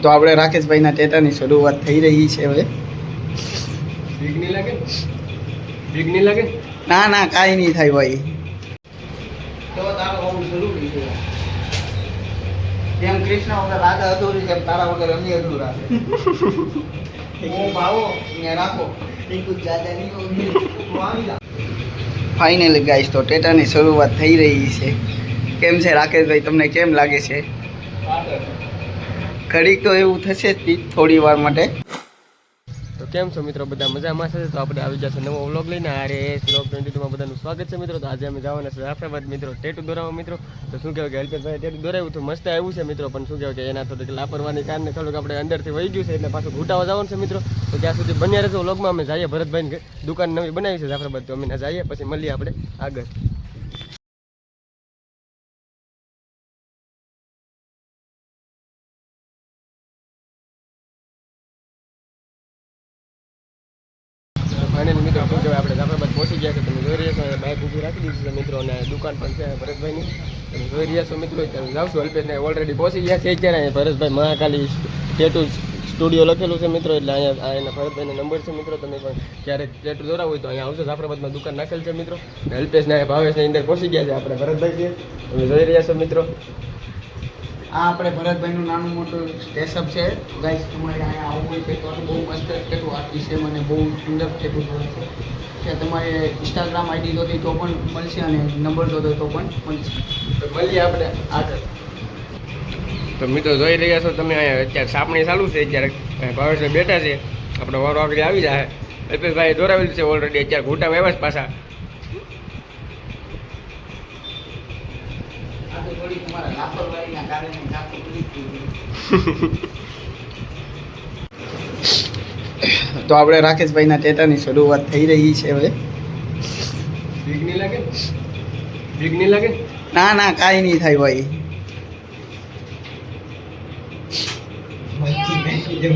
તો આપણે રાકેશભાઈના ટેટાની શરૂઆત થઈ રહી છે હવે. ના ના કાંઈ નહીં થાય ભાઈ. જેમ કૃષ્ણ વગર રાધા અધૂરી છે તારા વગર અમી અધૂરા ફાઇનલી ગાઈસ તો ટેટાની શરૂઆત થઈ રહી છે. કેમ છે રાકેશભાઈ તમને કેમ લાગે છે? ઘડીક તો એવું થશે થોડી વાર માટે. તો કેમ છો મિત્રો? બધા મજામાં છે? તો આપણે આવી જશે નવો વ્લોગ લઈને. આરે વ્લોગ ટ્વેન્ટી ટુમાં બધાનું સ્વાગત છે મિત્રો. તો આજે અમે જવાના છે જાફરાબાદ મિત્રો, ટેટુ દોરાવા મિત્રો. તો શું કહેવાય કે અલ્પેશભાઈ ટેટુ દોરાવ્યું તો મસ્ત આવ્યું છે મિત્રો. પણ શું કહેવાય કે એના થોડીક લાપરવાની કારણે થોડુંક આપણે અંદરથી વહી ગયું છે એટલે પાછું ઘૂંટાવા જવાનું છે મિત્રો. તો ત્યાં સુધી બન્યા રહેશે વ્લોગમાં. અમે જઈએ ભરતભાઈ દુકાન નવી બનાવી છે જાફરાબાદ. તો અમે જઈએ, પછી મળીએ આપણે આગળ. ઊભી રાખી દીધી છે મિત્રો, અને દુકાન પણ છે ભરતભાઈની. તમે જોઈ રહ્યા છો મિત્રો તમે છું અલ્પેશને ઓલરેડી પહોંચી ગયા છે અત્યારે. ભરતભાઈ મહાકાલી ટેટુ સ્ટુડિયો લખેલું છે મિત્રો, એટલે અહીંયા એના ભરતભાઈનો નંબર છે મિત્રો, તમે પણ ક્યારેક ટેટુ દોરા હોય તો અહીંયા આવશો જાફરાબાદમાં દુકાન નાખેલ છે મિત્રો. અલ્પેશને ભાવેશની અંદર પહોંચી ગયા છે આપણે ભરતભાઈ છે. તમે જોઈ રહ્યા છો મિત્રો. આ આપણે ભરતભાઈનું નાનું મોટું સ્ટેશઅપ છે. ગાઈસ તમારે અહીંયા આવું હોય તો બહુ મસ્ત ટેટુ આર્ટિસ્ટ છે, મને બહુ સુંદર ટેટુ છે. કે તમારે ઇન્સ્ટાગ્રામ આઈડી જોતી તો પણ મળશે અને નંબર જોતો તો પણ મળશે. તો મળીએ આપણે આગળ. તો મિત્રો જોઈ રહ્યા છો તમે અહીંયા અત્યારે સાપણી ચાલુ છે અત્યારે ભાવેશભાઈ બેઠા છે. આપણે વારો આગળ આવી જાય. અલ્પેશભાઈ દોરાવેલું છે ઓલરેડી અત્યારે ઘૂંટા આવ્યા છે પાછા. લાપરવાહીના કારણે કાપી પડી તો આપણે રાકેશભાઈના ટેટાની શરૂઆત થઈ રહી છે હવે. બીક નહીં લાગે? બીક નહીં લાગે? ના ના કાંઈ નહીં થાય ભાઈ.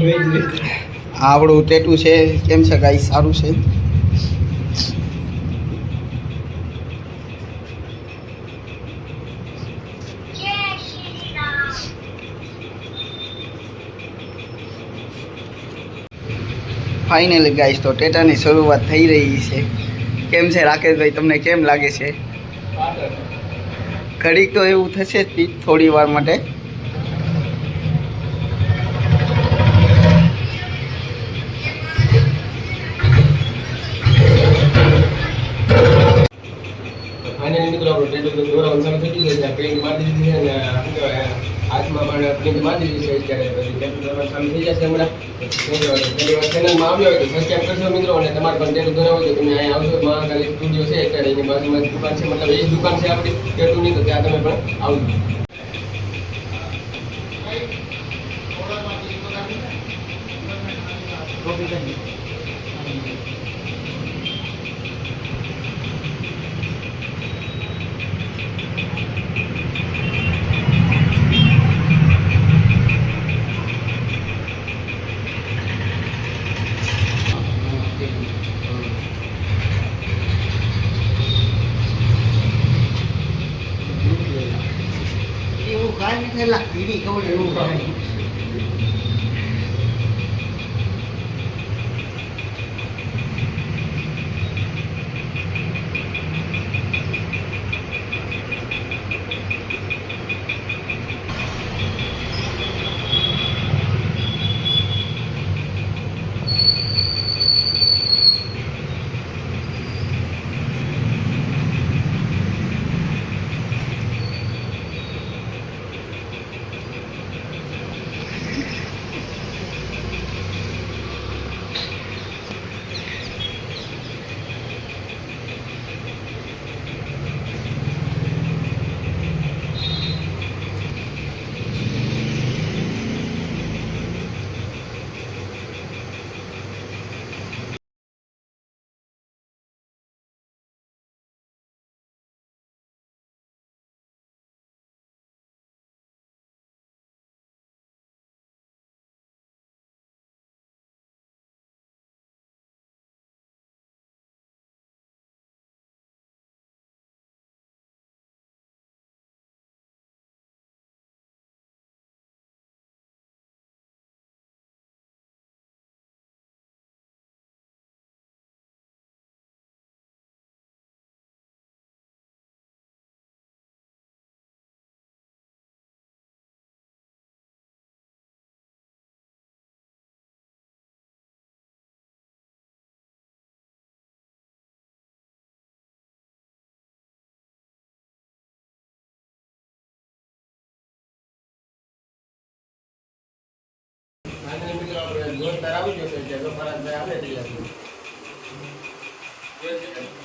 આવડું આપણું ટેટુ છે કેમ છે ગાઈ સારું છે? ફાઇનલી ગાઈશ તો ટેટાની શરૂઆત થઈ રહી છે. કેમ છે, રાકેશભાઈ, તમને કેમ લાગે છે? ઘડીક તો એવું થશે જ થોડી વાર માટે. ફાઇનલી મિત્રો, આપણે ટેટુ દોરાવાનું ચાલુ થઈ ગયું છે પ્રિન્ટ મારી દીધી અને હાથમાં પણ પ્રિન્ટ મારી દીધી છે અત્યારે. પછી ટેટુ ચાલુ થઈ જશે હમણાં. પહેલી વાર ચેનલમાં આવ્યો હોય તો સબસ્ક્રાઈબ કરજો મિત્રો અને તમારે પણ ટેટુ દોરાવું હોય તો તમે અહીંયા આવશો. મહાકાલી સ્ટુડિયો છે અત્યારે એની બાજુમાં દુકાન છે. મતલબ એ જ દુકાન છે આપણી. ટેટુની તો ત્યાં તમે પણ આવજો. એવું cái lặng tí bị câu lại luôn rồi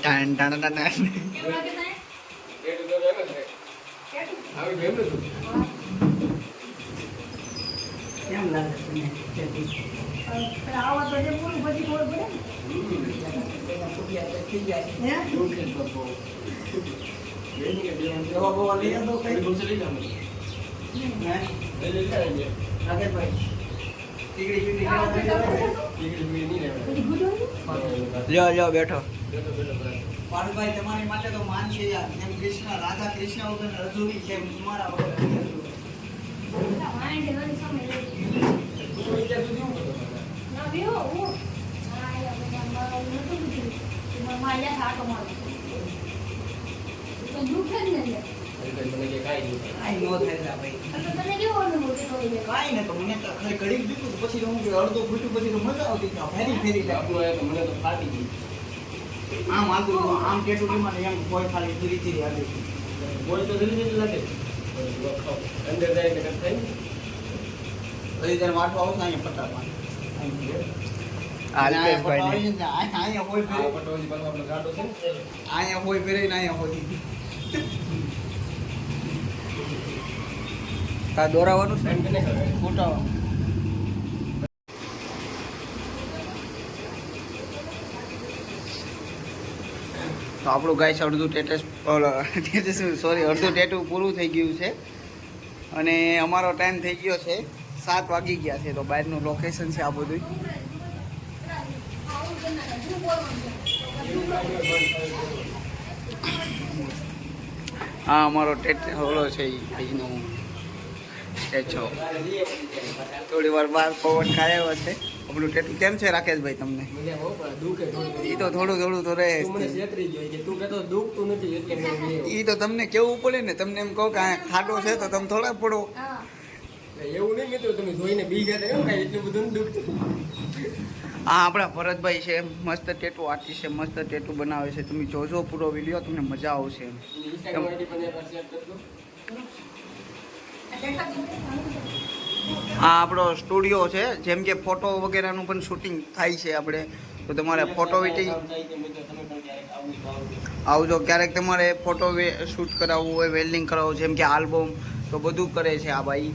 ટાણ ટાણ ટાણ ટાણ. એટલું તો એમ જ રહે. આવી ગયું એમ જ હતું. કેમ લાગે તમને ખેતી? એના ફૂટિયા તો થઈ જાય છે. ડુંગળી તો લ્યો લ્યો બેઠો બેઠો બેઠો બરાબર. પારુભાઈ તમારી માટે તો માન છે યાર એમ કૃષ્ણ રાધા કૃષ્ણ વગર અધૂરી છે એમ તમારા વગર નથી અધૂરી. તું વિચાર સુધી હું કરતો હતો? હજી કંઈ મને કે કાંઈ નહીં થાય. કાંઈ નો થાય લા ભાઈ કાંઈ ને તો મને તો ખાલી ઘડીક દીધું પછી તો હું કે અડધું ફૂટ્યું પછી તો મજા આવતી તો ફેરી ફેરી જાય આપણું આયા તો મને તો ફાટી ગઈ. આમ હાલતું હતું, આમ ટેટુડીમાં ને એમ કોઈ ખાલી ધીરી ધીરી હાલતી હતી. ગોળી તો ધીરે ધીરે લાગે. અંદર જાય એટલે કંઈ થાય નહીં. પછી ત્યારે વાટો આવશે અહીંયા પટ્ટામાં. અલ્પેશભાઈને. અહીંયા પટ્ટો આવી જાય ને અહીંયા હોય આ ફેરી પટોળી પાછો આપણો ગાડો છે ને. અહીંયા હોય તા દોરાવાનું છે? એમ કે નહીં ખબર. ફૂટાવા તો આપણું ગાય અડધું ટેટસ સોરી અડધું ટેટું પૂરું થઈ ગયું છે. અને અમારો ટાઈમ થઈ ગયો છે સાત વાગી ગયા છે, તો બહારનું લોકેશન છે આ બધું હા અમારો ટેટ ઓલો છે ઈ અહીંનો સ્ટેચ્યુ થોડી વાર બહાર પવન ખાયો છે આપણું ટેટુ કેમ છે રાકેશભાઈ તમને. એ તો થોડું થોડું તો રહે જ તું તમને કેવું પડે ને તમને એમ કહો કે આ ખાડો છે તો તમે થોડા પડો. એવું નહીં મિત્રો તમે જોઈને બી ગયા એમ કાંઈ એટલું બધું દુઃખ આ આપણા ભરતભાઈ છે મસ્ત ટેટુ આર્ટિસ્ટ છે મસ્ત ટેટુ બનાવે છે. તમે જોજો પૂરો વીડિયો તમને મજા આવશે ઇન્સ્ટાગ્રામ આઈડી પણ એકવાર શેર કરજો આ આપણો સ્ટુડિયો છે જેમ કે ફોટો વગેરેનું પણ શૂટિંગ થાય છે આપણે. તો તમારે ફોટો વિટિંગ. આવજો ક્યારેક તમારે ફોટો શૂટ કરાવવું હોય વેલ્ડિંગ કરાવવું જેમ કે આલ્બમ તો બધું કરે છે આ ભાઈ.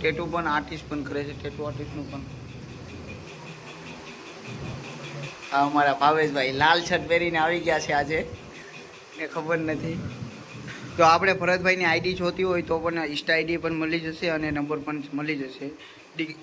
ટેટુ પણ આર્ટિસ્ટ પણ કરે છે ટેટુ આર્ટિસ્ટનું પણ. આ અમારા ભાવેશભાઈ લાલ શર્ટ પહેરીને આવી ગયા છે આજે. ને ખબર નથી. તો આપણે ભરતભાઈની આઈડી જોતી હોય તો પણ ઇન્સ્ટા આઈડી પણ મળી જશે અને નંબર પણ મળી જશે ડી-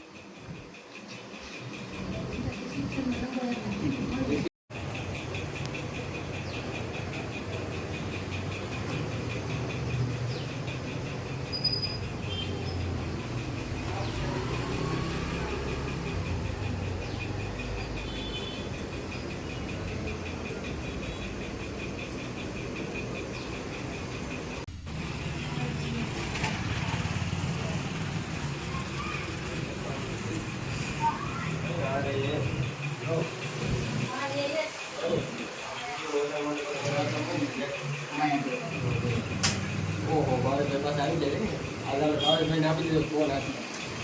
ઓહો ભાવેશભાઈ પાસે આવી જાય ને આ ભાવેશભાઈને આપી દીધો ફોન આપી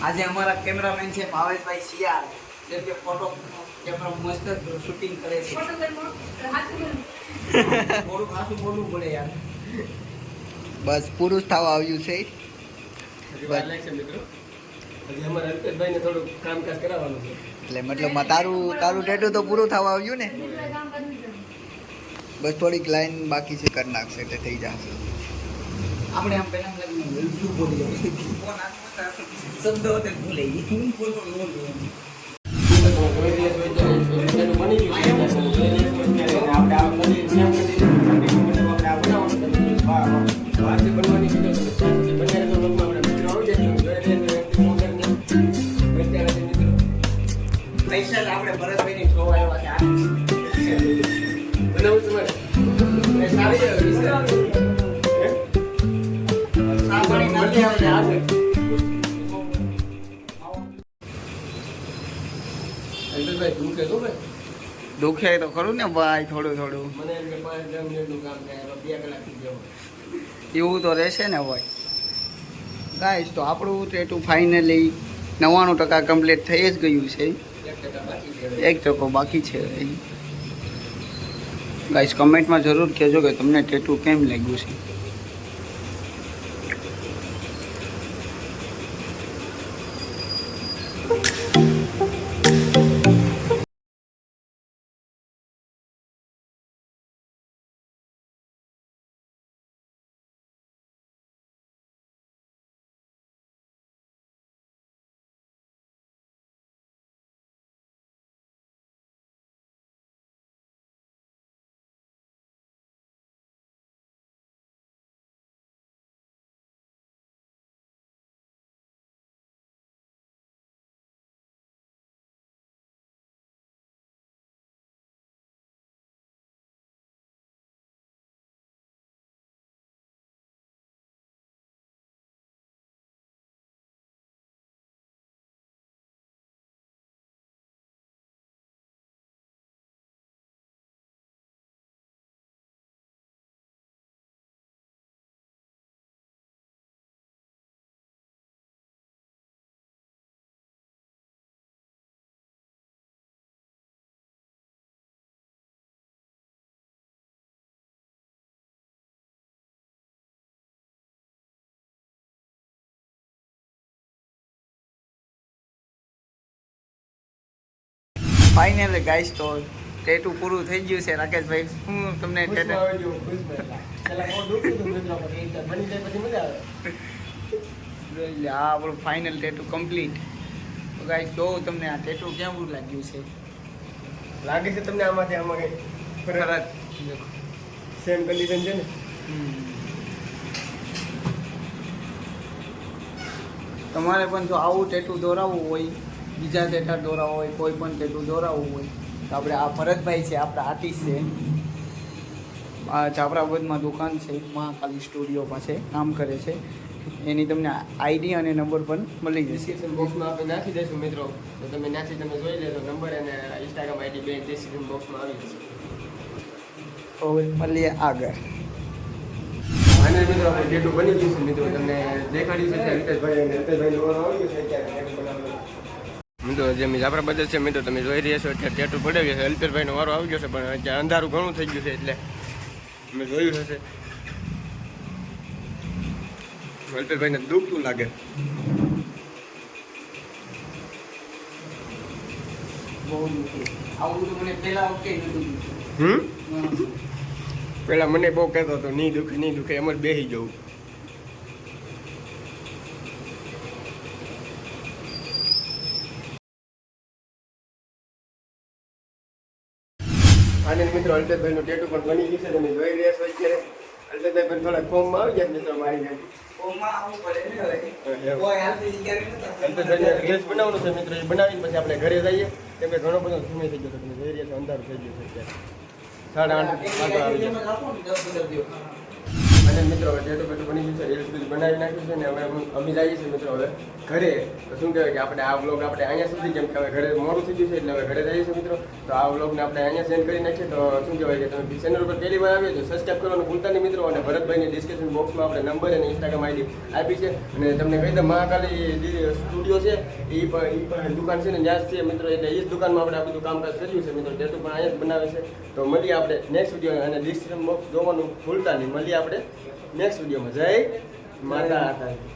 આજે અમારા કેમેરામેન છે ભાવેશભાઈ સિયાર જે કે ફોટો કેમેરા મસ્ત શૂટિંગ કરે છે. થોડું ખાસું બોલવું પડે યાર. બસ પૂરું થવા આવ્યું છે. હજી વાર લાગશે મિત્રો. હજી અમારા અલ્પેશભાઈને થોડું કામકાજ કરાવવાનું છે. એટલે મતલબ તારું તારું ટેટું તો પૂરું થવા આવ્યું ને? બસ થોડીક લાઈન બાકી છે કરી નાખશે એટલે થઈ જશે. આપણે આમ પહેલા શું બોલી શબ્દો હોતે ભૂલે હું બોલવાનું ને ભાઈ થોડું થોડું. એવું તો રહેશે ને ભાઈ. ગાઈસ તો આપણું ટેટુ ફાઇનલી નવ્વાણું ટકા કમ્પ્લીટ થઈ જ ગયું છે. એક ટકા બાકી છે એક ટકો બાકી છે ગાઈશ કમેન્ટમાં જરૂર કહેજો કે તમને ટેટુ કેમ લાગ્યું છે? ફાઇનલ ગાઈસ તો ટેટુ પૂરું થઈ ગયું છે રાકેશભાઈ શું તમને. જોઈ આપણું ફાઇનલ ટેટુ કમ્પ્લીટ તો ગાઈસ જો તમને આ ટેટુ કેવું લાગ્યું છે? લાગે છે તમને આમાંથી આમાં કઈ ફરક? સેમ કન્ડિશન છે ને? તમારે પણ જો આવું ટેટુ દોરાવવું હોય બીજા ટેટા દોરાવવા હોય કોઈ પણ જેટલું દોરાવવું હોય તો આપણે આ ભરતભાઈ છે આપણા આર્ટિસ્ટ છે. આ જાફરાબાદમાં દુકાન છે મહાકાલી સ્ટુડિયો પાસે કામ કરે છે. એની તમને આઈડી અને નંબર પણ મળી જશે. ડિસ્ક્રિપ્શન બોક્સમાં આપણે નાખી દઈશું મિત્રો. તો તમે નાખી તમે જોઈ લેજો નંબર અને ઇન્સ્ટાગ્રામ આઈડી બે ડિસ્ક્રિપ્શન બોક્સમાં આવી જશે. તો મળીએ આગળ. અને મિત્રો આપણે જેટલું બની ગયું છે મિત્રો. તમને દેખાડ્યું છે રીતેશભાઈ અને રિતેશભાઈ ઓર્ડર આવી ગયો છે બનાવવાનો. મિત્રો જે મેં આપણા બજાર છે મિત્રો તમે જોઈ રહ્યા છો અત્યારે ટેટુ પડે છે અલ્પેશભાઈનો વારો આવી ગયો છે પણ અત્યારે અંધારું ઘણું થઈ ગયું છે એટલે મેં જોયું હશે અલ્પેશભાઈને દુખતું લાગે. પેલા મને બહુ કહેતો હતો નહીં દુખે નહીં દુખે એમ જ બેસી જવું. અને મિત્રો અલ્પેશભાઈનું ટેટુ પણ બની ગયું છે તમે જોઈ રહ્યા છો અત્યારે. અલ્પેશભાઈ પણ થોડા ફોર્મમાં આવી ગયા મિત્રો મારી જાય બનાવવાનું છે મિત્રો એ બનાવીને પછી આપણે ઘરે જઈએ. કેમ કે ઘણો બધો સમય થઈ ગયો છે તમે જોઈ રહ્યા છો અંધારું થઈ ગયું છે સાડા આઠ વાગે આવી જાય. અને મિત્રો ટેટુ બધું બની ગયું છે રીલ્સ બીલ્સ બનાવી નાખ્યું છે ને હવે અમે- જઈએ છીએ મિત્રો હવે ઘરે. તો શું કહેવાય કે આપણે આ વ્લોગ આપણે અહીંયા સુધી, કેમ કે હવે ઘરે મોડું થઈ ગયું છે એટલે હવે ઘરે જઈએ છીએ મિત્રો. તો આ વ્લોગને આપણે અહીંયા સેન્ડ કરી નાખીએ. તો શું કહેવાય કે તમે ચેનલ ઉપર પહેલી વાર આવ્યો તો સબસ્ક્રાઈબ કરવાનું ભૂલતા નહીં મિત્રો. અને ભરતભાઈની ડિસ્ક્રિપ્શન બોક્સમાં આપણે નંબર અને ઇન્સ્ટાગ્રામ આઈડી આપી છે. અને તમને કહી દઉં, મહાકાલી સ્ટુડિયો છે એ પણ દુકાન છે ને ત્યાં છે મિત્રો. એટલે એ જ દુકાનમાં આપણે આ બધું કામકાજ કર્યું છે મિત્રો. ટેટુ પણ અહીંયા જ બનાવે છે. તો મળીએ આપણે નેક્સ્ટ વીડિયો અને ડિસ્ક્રિપ્શન બોક્સ જોવાનું ભૂલતા નહીં. મળીએ આપણે નેક્સ્ટ વિડીયોમાં જય માતા